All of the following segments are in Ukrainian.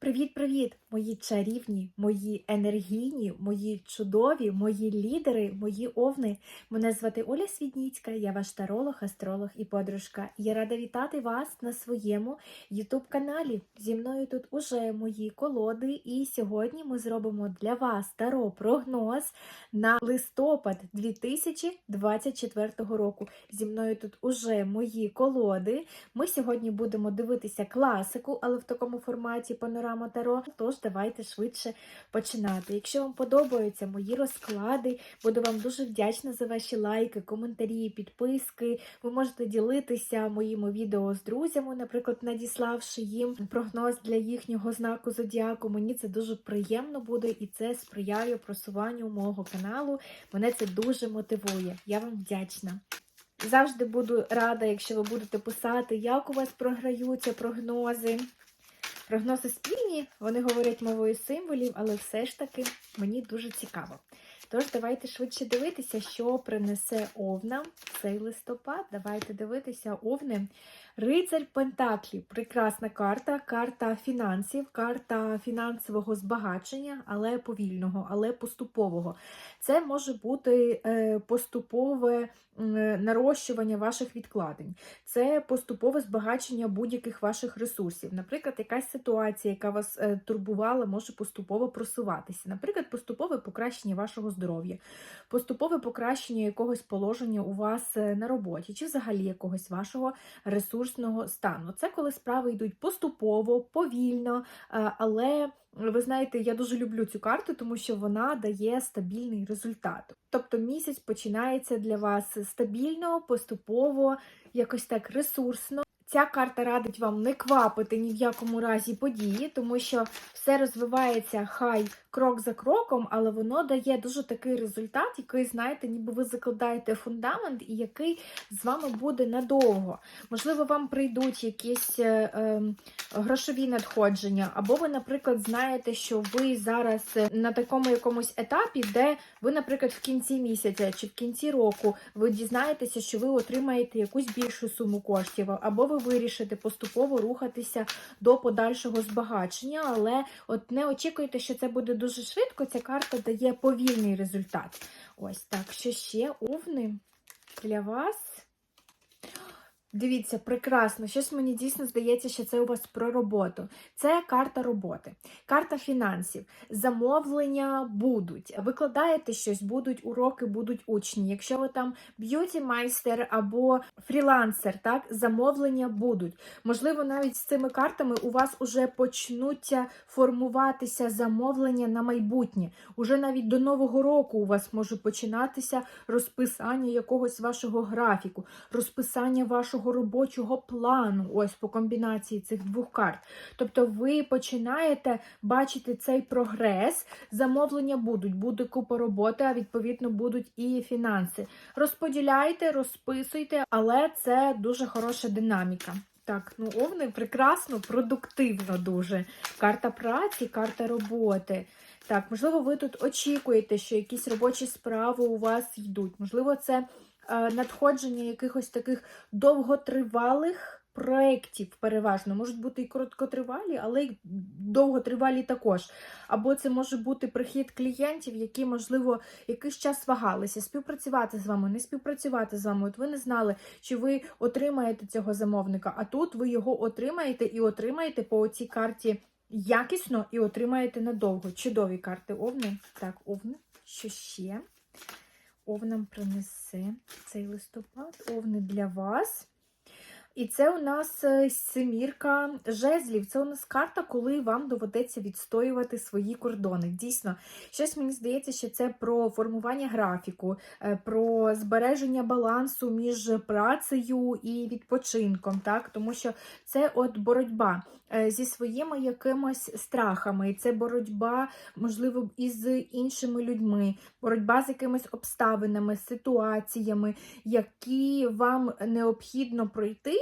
Привіт-привіт, мої чарівні, мої енергійні, мої чудові, мої лідери, мої овни. Мене звати Оля Свідніцька, я ваш таролог, астролог і подружка. Я рада вітати вас на своєму YouTube-каналі. Зі мною тут уже мої колоди, і сьогодні ми зробимо для вас таро прогноз на листопад 2024 року. Зі мною тут уже мої колоди. Ми сьогодні будемо дивитися класику, але в такому форматі панорама Таро. Тож давайте швидше починати. Якщо вам подобаються мої розклади, буду вам дуже вдячна за ваші лайки, коментарі, підписки. Ви можете ділитися моїми відео з друзями, наприклад, надіславши їм прогноз для їхнього знаку зодіаку. Мені це дуже приємно буде і це сприяє просуванню мого каналу. Мене це дуже мотивує. Я вам вдячна. Завжди буду рада, якщо ви будете писати, як у вас програються прогнози. Прогнози спільні, вони говорять мовою символів, але все ж таки мені дуже цікаво. Тож, давайте швидше дивитися, що принесе Овна цей листопад. Давайте дивитися Овни. Рицарь Пентаклі прекрасна карта, карта фінансів, карта фінансового збагачення, але повільного, але поступового. Це може бути е, поступове нарощування ваших відкладень, це поступове збагачення будь-яких ваших ресурсів. Наприклад, якась ситуація, яка вас е, турбувала, може поступово просуватися. Наприклад, поступове покращення вашого здоров'я, поступове покращення якогось положення у вас е, на роботі, чи взагалі якогось вашого ресурсного стану. Це коли справи йдуть поступово, повільно, е, але ви знаєте, я дуже люблю цю карту, тому що вона дає стабільний результат. Тобто місяць починається для вас стабільно, поступово, якось так ресурсно. Ця карта радить вам не квапити ні в якому разі події, тому що все розвивається хай крок за кроком, але воно дає дуже такий результат, який, знаєте, ніби ви закладаєте фундамент, і який з вами буде надовго. Можливо, вам прийдуть якісь е, е, грошові надходження, або ви, наприклад, знаєте, що ви зараз на такому якомусь етапі, де ви, наприклад, в кінці місяця чи в кінці року ви дізнаєтеся, що ви отримаєте якусь більшу суму коштів, або ви вирішите поступово рухатися до подальшого збагачення, але от не очікуйте, що це буде дуже швидко. Ця карта дає повільний результат. Ось так. Що ще овни для вас? Дивіться, прекрасно. Щось мені дійсно здається, що це у вас про роботу. Це карта роботи, карта фінансів, замовлення будуть. Викладаєте щось, будуть уроки, будуть учні. Якщо ви там б'юті майстер або фрілансер, так, замовлення будуть. Можливо, навіть з цими картами у вас уже почнуться формуватися замовлення на майбутнє. Уже навіть до Нового року у вас може починатися розписання якогось вашого графіку, розписання вашого вашого робочого плану, ось по комбінації цих двох карт. Тобто ви починаєте бачити цей прогрес, замовлення будуть, буде купа роботи, а відповідно будуть і фінанси. Розподіляйте, розписуйте, але це дуже хороша динаміка. Так, ну овни прекрасно, продуктивно дуже. Карта праці, карта роботи. Так, можливо, ви тут очікуєте, що якісь робочі справи у вас йдуть. Можливо, це надходження якихось таких довготривалих проєктів переважно. Можуть бути і короткотривалі, але й довготривалі також. Або це може бути прихід клієнтів, які, можливо, якийсь час вагалися, співпрацювати з вами, не співпрацювати з вами. От ви не знали, чи ви отримаєте цього замовника, а тут ви його отримаєте і отримаєте по цій карті якісно і отримаєте надовго. Чудові карти овни. Так, овни. Що ще? Овнам принесе цей листопад, овни для вас. І це у нас е, семірка жезлів. Це у нас карта, коли вам доведеться відстоювати свої кордони. Дійсно, щось мені здається, що це про формування графіку, е, про збереження балансу між працею і відпочинком, так? тому що це от боротьба е, зі своїми якимось страхами. Це боротьба, можливо, із іншими людьми, боротьба з якимись обставинами, ситуаціями, які вам необхідно пройти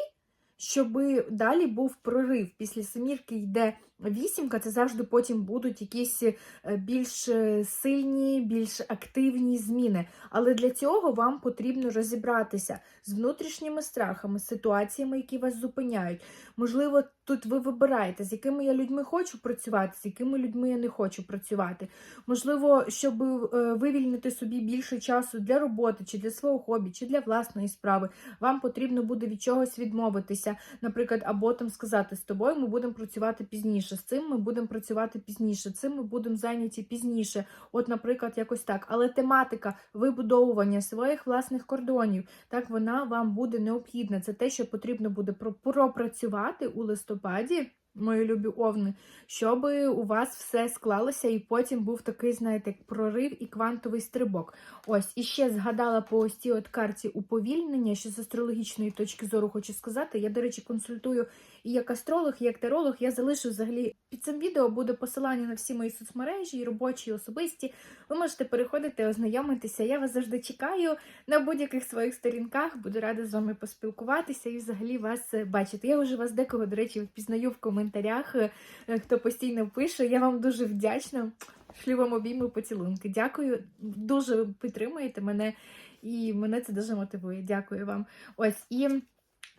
щоб далі був прорив. Після семірки йде Вісімка це завжди потім будуть якісь е, більш е, сильні, більш активні зміни. Але для цього вам потрібно розібратися з внутрішніми страхами, ситуаціями, які вас зупиняють. Можливо, тут ви вибираєте, з якими я людьми хочу працювати, з якими людьми я не хочу працювати. Можливо, щоб е, вивільнити собі більше часу для роботи, чи для свого хобі, чи для власної справи, вам потрібно буде від чогось відмовитися. Наприклад, або там сказати з тобою ми будемо працювати пізніше, з цим ми будемо працювати пізніше, цим ми будемо зайняті пізніше. От, наприклад, якось так. Але тематика вибудовування своїх власних кордонів, так вона вам буде необхідна. Це те, що потрібно буде пропрацювати у листопаді. Мої любі овни, щоб у вас все склалося, і потім був такий, знаєте, прорив і квантовий стрибок. Ось, і ще згадала по ось цій от карті уповільнення, що з астрологічної точки зору хочу сказати. Я, до речі, консультую і як астролог, і як таролог. Я залишу взагалі під цим відео буде посилання на всі мої соцмережі, і робочі, і особисті. Ви можете переходити, ознайомитися. Я вас завжди чекаю на будь-яких своїх сторінках. Буду рада з вами поспілкуватися і взагалі вас е, бачити. Я вже вас декого, до речі, впізнаю в коментарях, е, хто постійно пише. Я вам дуже вдячна. Шлю вам обійми поцілунки. Дякую, дуже підтримуєте мене, і мене це дуже мотивує. Дякую вам. Ось і.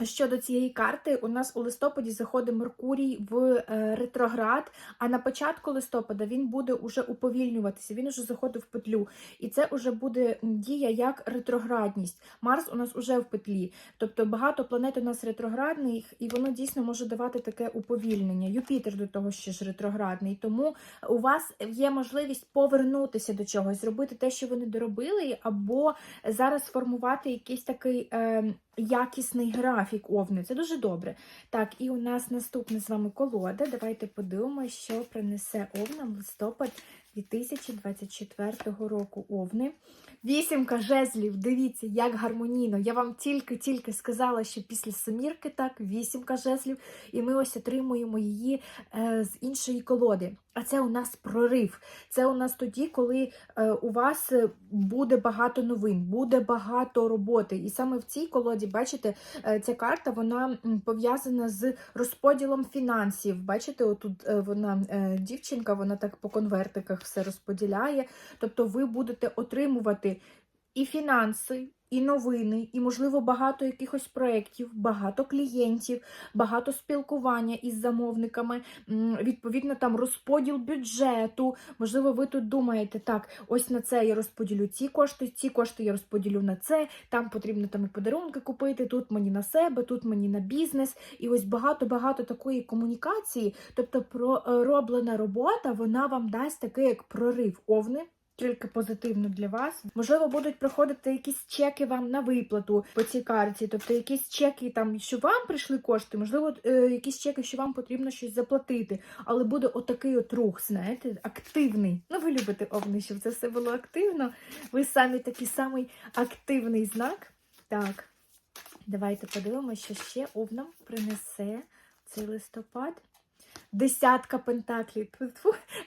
Щодо цієї карти, у нас у листопаді заходить Меркурій в е, ретроград, а на початку листопада він буде уже уповільнюватися, він уже заходить в петлю. І це вже буде дія як ретроградність. Марс у нас уже в петлі. Тобто багато планет у нас ретроградних, і воно дійсно може давати таке уповільнення. Юпітер до того ще ж ретроградний. Тому у вас є можливість повернутися до чогось, зробити те, що ви не доробили, або зараз формувати якийсь такий. Е, якісний графік овни. Це дуже добре. Так, і у нас наступна з вами колода. Давайте подивимося, що принесе овнам листопад 2024 року овни. Вісімка жезлів, дивіться, як гармонійно. Я вам тільки-тільки сказала, що після семірки, так, вісімка жезлів, і ми ось отримуємо її е, з іншої колоди. А це у нас прорив. Це у нас тоді, коли е, у вас буде багато новин, буде багато роботи. І саме в цій колоді, бачите, е, ця карта вона пов'язана з розподілом фінансів. Бачите, отут е, вона е, дівчинка, вона так по конвертиках все розподіляє. Тобто ви будете отримувати і фінанси, і новини, і, можливо, багато якихось проєктів, багато клієнтів, багато спілкування із замовниками, відповідно, там розподіл бюджету. Можливо, ви тут думаєте, так, ось на це я розподілю ці кошти, ці кошти я розподілю на це, там потрібно там і подарунки купити, тут мені на себе, тут мені на бізнес. І ось багато-багато такої комунікації, тобто пророблена робота, вона вам дасть такий як прорив овни. Тільки позитивно для вас. Можливо, будуть приходити якісь чеки вам на виплату по цій карті, тобто якісь чеки, там, що вам прийшли кошти, можливо, е, якісь чеки, що вам потрібно щось заплатити. Але буде отакий от рух, знаєте, активний. Ну, ви любите овни, щоб це все було активно. Ви самі такий самий активний знак. Так, давайте подивимося, що ще овнам принесе цей листопад. Десятка пентаклів.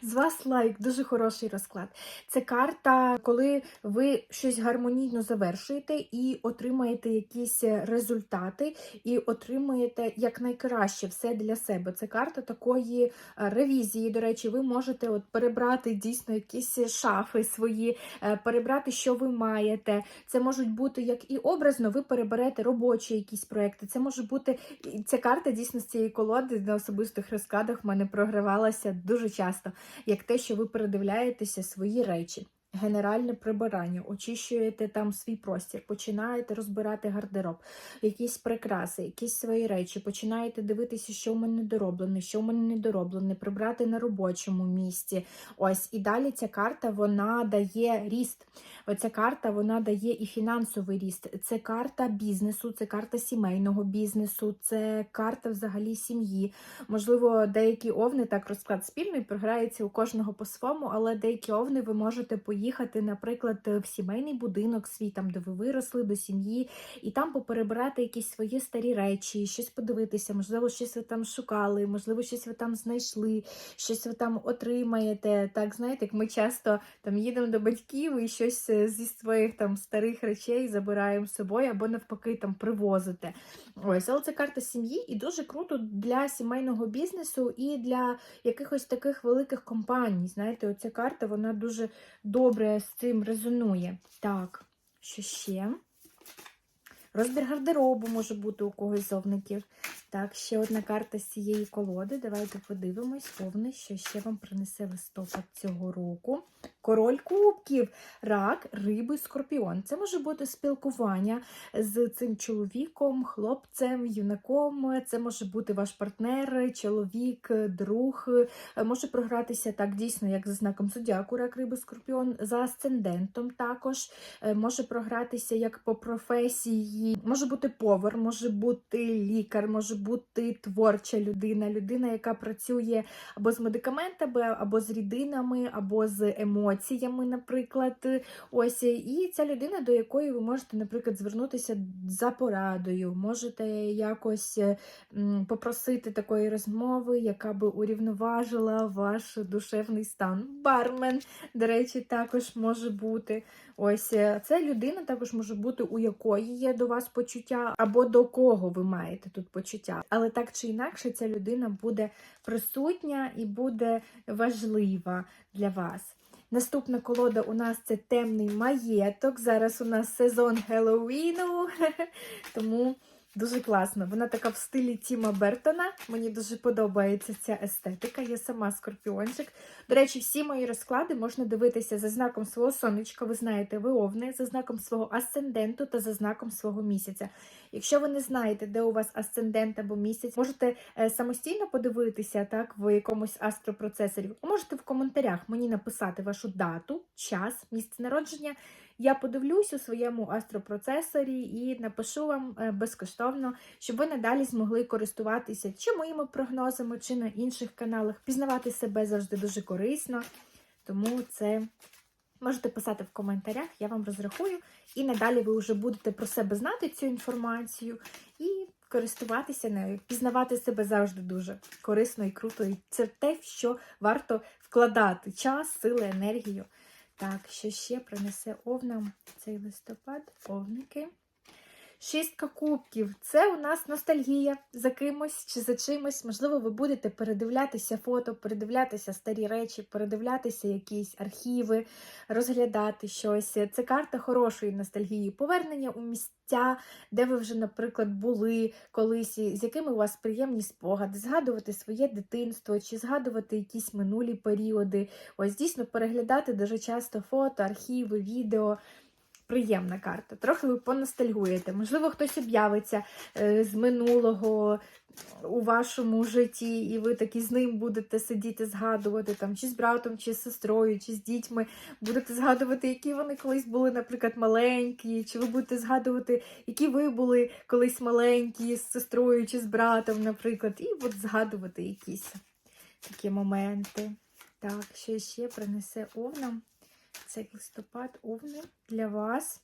З вас лайк, дуже хороший розклад. Це карта, коли ви щось гармонійно завершуєте і отримаєте якісь результати, і отримуєте якнайкраще все для себе. Це карта такої е, ревізії. До речі, ви можете от перебрати дійсно якісь шафи свої, е, перебрати, що ви маєте. Це можуть бути як і образно, ви переберете робочі якісь проекти. Це може бути ця карта дійсно з цієї колоди на особистих розкладах в мене програвалася дуже часто, як те, що ви передивляєтеся свої речі. Генеральне прибирання, очищуєте там свій простір, починаєте розбирати гардероб, якісь прикраси, якісь свої речі, починаєте дивитися, що в мене недороблене, що в мене недороблене, прибрати на робочому місці. Ось і далі ця карта вона дає ріст. Оця карта вона дає і фінансовий ріст. Це карта бізнесу, це карта сімейного бізнесу, це карта взагалі сім'ї. Можливо, деякі овни так розклад спільний програється у кожного по-своєму, але деякі овни ви можете поїхати поїхати, наприклад, в сімейний будинок свій, там, де ви виросли до сім'ї, і там поперебирати якісь свої старі речі, щось подивитися, можливо, щось ви там шукали, можливо, щось ви там знайшли, щось ви там отримаєте. Так, знаєте, як ми часто там їдемо до батьків і щось е, зі своїх там старих речей забираємо з собою, або навпаки там привозите. Ось, але це карта сім'ї і дуже круто для сімейного бізнесу і для якихось таких великих компаній. Знаєте, оця карта вона дуже добре з цим резонує. Так, що ще? Розбір гардеробу може бути у когось з овників. Так, ще одна карта з цієї колоди. Давайте подивимось, овни, що ще вам принесе листопад цього року. Король кубків, рак, риби, скорпіон. Це може бути спілкування з цим чоловіком, хлопцем, юнаком. Це може бути ваш партнер, чоловік, друг. Може програтися так дійсно, як за знаком зодіаку, рак, риби, скорпіон, за асцендентом також. Може програтися як по професії, може бути повар, може бути лікар, може бути творча людина, людина, яка працює або з медикаментами, або з рідинами, або з емоціями, наприклад. Ось і ця людина, до якої ви можете, наприклад, звернутися за порадою, можете якось попросити такої розмови, яка би урівноважила ваш душевний стан. Бармен, до речі, також може бути. Ось це людина також може бути, у якої є до вас почуття, або до кого ви маєте тут почуття. Але так чи інакше, ця людина буде присутня і буде важлива для вас. Наступна колода у нас це темний маєток. Зараз у нас сезон Хеллоуіну, тому дуже класно. Вона така в стилі Тіма Бертона. Мені дуже подобається ця естетика. Я сама скорпіончик. До речі, всі мої розклади можна дивитися за знаком свого сонечка. Ви знаєте, ви овни, за знаком свого асценденту та за знаком свого місяця. Якщо ви не знаєте, де у вас асцендент або місяць, можете е, самостійно подивитися так в якомусь астропроцесорі. Можете в коментарях мені написати вашу дату, час, місце народження. Я подивлюсь у своєму астропроцесорі і напишу вам е, безкоштовно, щоб ви надалі змогли користуватися чи моїми прогнозами, чи на інших каналах. Пізнавати себе завжди дуже корисно. Тому це можете писати в коментарях, я вам розрахую. І надалі ви вже будете про себе знати цю інформацію і користуватися нею. Пізнавати себе завжди дуже корисно і круто. І це те, що варто вкладати час, сили, енергію. Так, що ще принесе овнам цей листопад, овники. Шістка кубків це у нас ностальгія за кимось чи за чимось. Можливо, ви будете передивлятися фото, передивлятися старі речі, передивлятися якісь архіви, розглядати щось. Це карта хорошої ностальгії, повернення у місця, де ви вже, наприклад, були колись, з якими у вас приємні спогади, згадувати своє дитинство чи згадувати якісь минулі періоди. Ось дійсно переглядати дуже часто фото, архіви, відео. Приємна карта. Трохи ви поностальгуєте. Можливо, хтось об'явиться е, з минулого у вашому житті, і ви такі з ним будете сидіти, згадувати, там, чи з братом, чи з сестрою, чи з дітьми. Будете згадувати, які вони колись були, наприклад, маленькі, чи ви будете згадувати, які ви були колись маленькі з сестрою чи з братом, наприклад, і от згадувати якісь такі моменти. Так, що ще принесе овнам? Цей листопад овни для вас.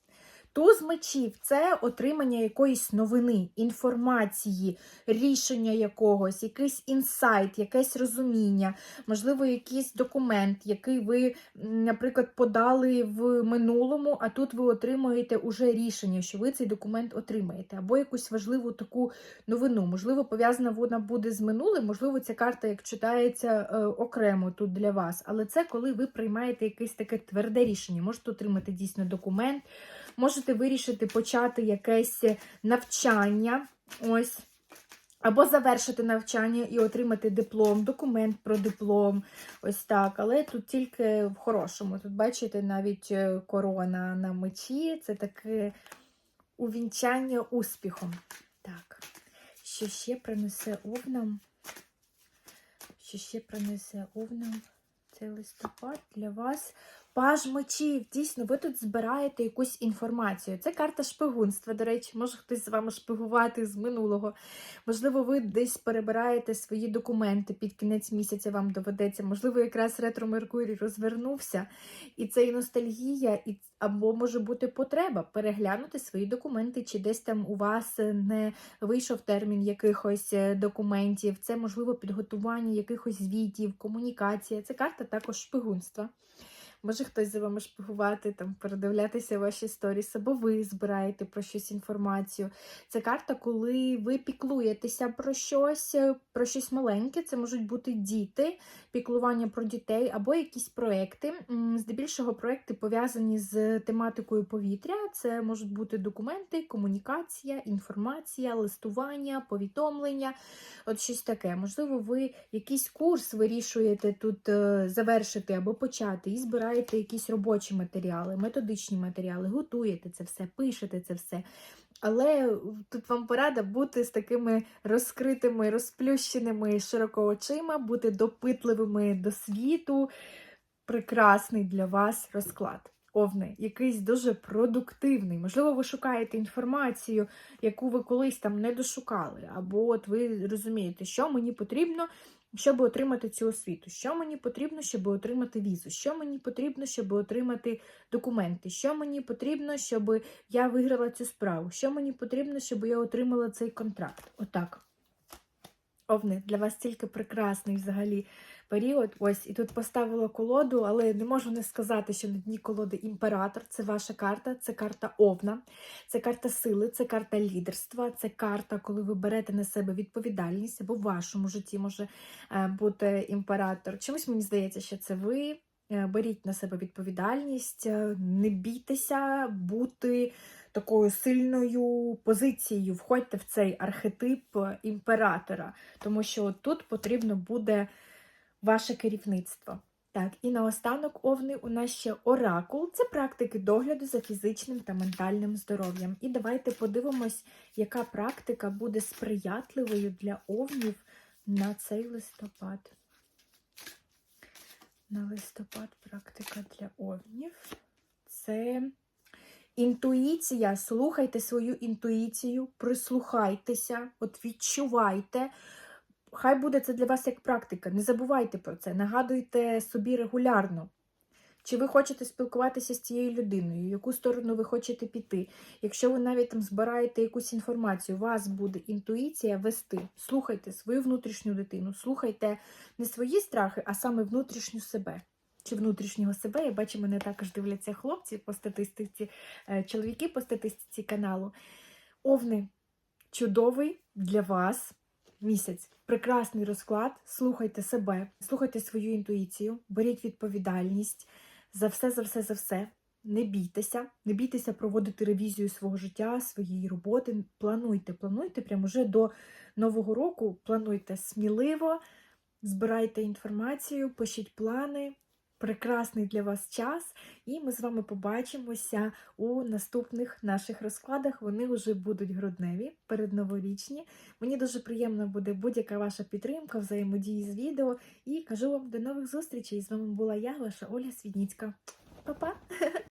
Туз мечів це отримання якоїсь новини, інформації, рішення якогось, якийсь інсайт, якесь розуміння, можливо, якийсь документ, який ви, наприклад, подали в минулому, а тут ви отримуєте уже рішення, що ви цей документ отримаєте, або якусь важливу таку новину. Можливо, пов'язана вона буде з минулим, можливо, ця карта як читається е, окремо тут для вас. Але це коли ви приймаєте якесь таке тверде рішення. Можете отримати дійсно документ, можете вирішити почати якесь навчання. Ось. Або завершити навчання і отримати диплом, документ про диплом. Ось так. Але тут тільки в хорошому. Тут, бачите, навіть е, корона на мечі це таке увінчання успіхом. Так, що ще принесе овнам? Що ще принесе овнам цей листопад для вас? Паж мечів, дійсно, ви тут збираєте якусь інформацію. Це карта шпигунства, до речі, може хтось з вами шпигувати з минулого. Можливо, ви десь перебираєте свої документи під кінець місяця вам доведеться. Можливо, якраз ретро Меркурій розвернувся, і це і ностальгія, і або може бути потреба переглянути свої документи, чи десь там у вас не вийшов термін якихось е, документів. Це можливо підготування якихось звітів, комунікація. Це карта також шпигунства. Може хтось за вами шпигувати, там передивлятися ваші сторіс, або ви збираєте про щось інформацію. Це карта, коли ви піклуєтеся про щось, е, про щось маленьке. Це можуть бути діти, піклування про дітей або якісь проекти. Здебільшого проекти пов'язані з тематикою повітря. Це можуть бути документи, комунікація, інформація, листування, повідомлення. От щось таке. Можливо, ви якийсь курс вирішуєте тут е, завершити або почати, і збираєте якісь робочі матеріали, методичні матеріали, готуєте це все, пишете це все. Але тут вам порада бути з такими розкритими, розплющеними широко очима, бути допитливими до світу. Прекрасний для вас розклад. Овни, якийсь дуже продуктивний. Можливо, ви шукаєте інформацію, яку ви колись там не дошукали. Або от ви розумієте, що мені потрібно, щоб отримати цю освіту, що мені потрібно, щоб отримати візу, що мені потрібно, щоб отримати документи, що мені потрібно, щоб я виграла цю справу, що мені потрібно, щоб я отримала цей контракт. Отак. Овни, для вас тільки прекрасний взагалі період. Ось, і тут поставила колоду, але не можу не сказати, що на дні колоди імператор це ваша карта, це карта Овна, це карта сили, це карта лідерства, це карта, коли ви берете на себе відповідальність, або в вашому житті може е, бути імператор. Чомусь мені здається, що це ви. Е, Беріть на себе відповідальність, е, не бійтеся бути такою сильною позицією. Входьте в цей архетип імператора, тому що тут потрібно буде ваше керівництво. Так, і наостанок овни у нас ще оракул. Це практики догляду за фізичним та ментальним здоров'ям. І давайте подивимось, яка практика буде сприятливою для овнів на цей листопад. На листопад практика для овнів. Це інтуїція. Слухайте свою інтуїцію, прислухайтеся, от відчувайте. Хай буде це для вас як практика. Не забувайте про це, нагадуйте собі регулярно. Чи ви хочете спілкуватися з цією людиною, в яку сторону ви хочете піти? Якщо ви навіть там збираєте якусь інформацію, у вас буде інтуїція вести. Слухайте свою внутрішню дитину, слухайте не свої страхи, а саме внутрішню себе. Чи внутрішнього себе, я бачу, мене також дивляться хлопці по статистиці, е, чоловіки по статистиці каналу. Овни чудовий для вас місяць. Прекрасний розклад. Слухайте себе, слухайте свою інтуїцію, беріть відповідальність за все, за все, за все. Не бійтеся, не бійтеся проводити ревізію свого життя, своєї роботи. Плануйте, плануйте прямо вже до Нового року. Плануйте сміливо, збирайте інформацію, пишіть плани. Прекрасний для вас час, і ми з вами побачимося у наступних наших розкладах. Вони вже будуть грудневі, передноворічні. Мені дуже приємна буде будь-яка ваша підтримка, взаємодії з відео. І кажу вам до нових зустрічей. З вами була я, ваша Оля Свідніцька. Па-па!